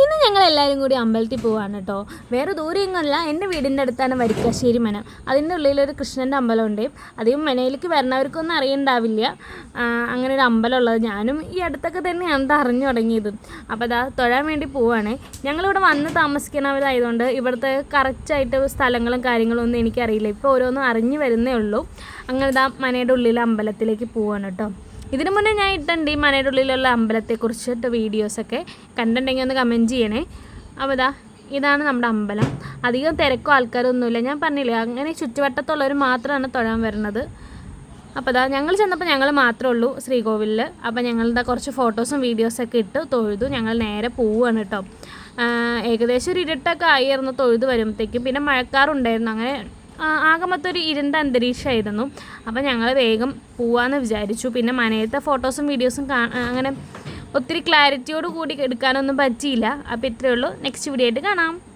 ഇന്ന് ഞങ്ങൾ എല്ലാവരും കൂടി അമ്പലത്തിൽ പോവാണ് കേട്ടോ. വേറെ ദൂരെയൊന്നുമല്ല എന്റെ വീടിന്റെ അടുത്താണ് വരിക്കാശ്ശേരി മന. അതിന്റെ ഉള്ളിലൊരു കൃഷ്ണന്റെ അമ്പലമുണ്ട്. അധികം മനയിലേക്ക് വരുന്നവർക്കൊന്നും അറിയണ്ടാവില്ല. അങ്ങനെ ഒരു അമ്പലമുള്ളത്. ഞാനും ഈ അടുത്തൊക്കെ തന്നെയാണ് അറിഞ്ഞു തുടങ്ങിയത്. അപ്പോൾ അതാ തൊഴാൻ വേണ്ടി പോവാണ്. ഞങ്ങളിവിടെ വന്ന് താമസിക്കുന്നവരായതുകൊണ്ട് ഇവിടുത്തെ കറക്റ്റായിട്ട് സ്ഥലങ്ങളും കാര്യങ്ങളും ഒന്നും എനിക്കറിയില്ല. ഇപ്പോൾ ഓരോന്നും അറിഞ്ഞു വരുന്നേ ഉള്ളൂ. അങ്ങനെ ഇതാ മനയുടെ ഉള്ളിലെ അമ്പലത്തിലേക്ക് പോവാണ് കേട്ടോ. ഇതിനു മുന്നേ ഞാൻ ഇട്ടുണ്ട് ഈ മനയുടെ ഉള്ളിലുള്ള അമ്പലത്തെക്കുറിച്ചിട്ട് വീഡിയോസൊക്കെ. കണ്ടിട്ടുണ്ടെങ്കിൽ ഒന്ന് കമന്റ് ചെയ്യണേ. അപ്പോൾ ഇതാ ഇതാണ് നമ്മുടെ അമ്പലം. അധികം തിരക്കോ ആൾക്കാരൊന്നുമില്ല. ഞാൻ പറഞ്ഞില്ലേ അങ്ങനെ ചുറ്റുവട്ടത്തുള്ളവർ മാത്രമാണ് തൊഴാൻ വരുന്നത്. അപ്പോൾ അതാ ഞങ്ങൾ ചെന്നപ്പോൾ ഞങ്ങൾ മാത്രമേ ഉള്ളൂ ശ്രീകോവിലിൽ. അപ്പോൾ ഞങ്ങളുടെ കുറച്ച് ഫോട്ടോസും വീഡിയോസൊക്കെ ഇട്ട് തൊഴുതു. ഞങ്ങൾ നേരെ പോവുകയാണ് കേട്ടോ. ഏകദേശം ഒരു ഇരുട്ടൊക്കെ ആയിരുന്നു തൊഴുത് വരുമ്പോഴത്തേക്കും പിന്നെ മഴക്കാറുണ്ടായിരുന്നു. അങ്ങനെ ആകെ ഒരു ഇരുണ്ട അന്തരീക്ഷമായിരുന്നു. അപ്പോൾ ഞങ്ങൾ വേഗം പോവാന്ന് വിചാരിച്ചു. പിന്നെ മനയത്തെ ഫോട്ടോസും വീഡിയോസും അങ്ങനെ ഒത്തിരി ക്ലാരിറ്റിയോട് കൂടി എടുക്കാനൊന്നും പറ്റിയില്ല. അപ്പോൾ ഇത്രയേ ഉള്ളൂ. നെക്സ്റ്റ് വീഡിയോ ആയിട്ട് കാണാം.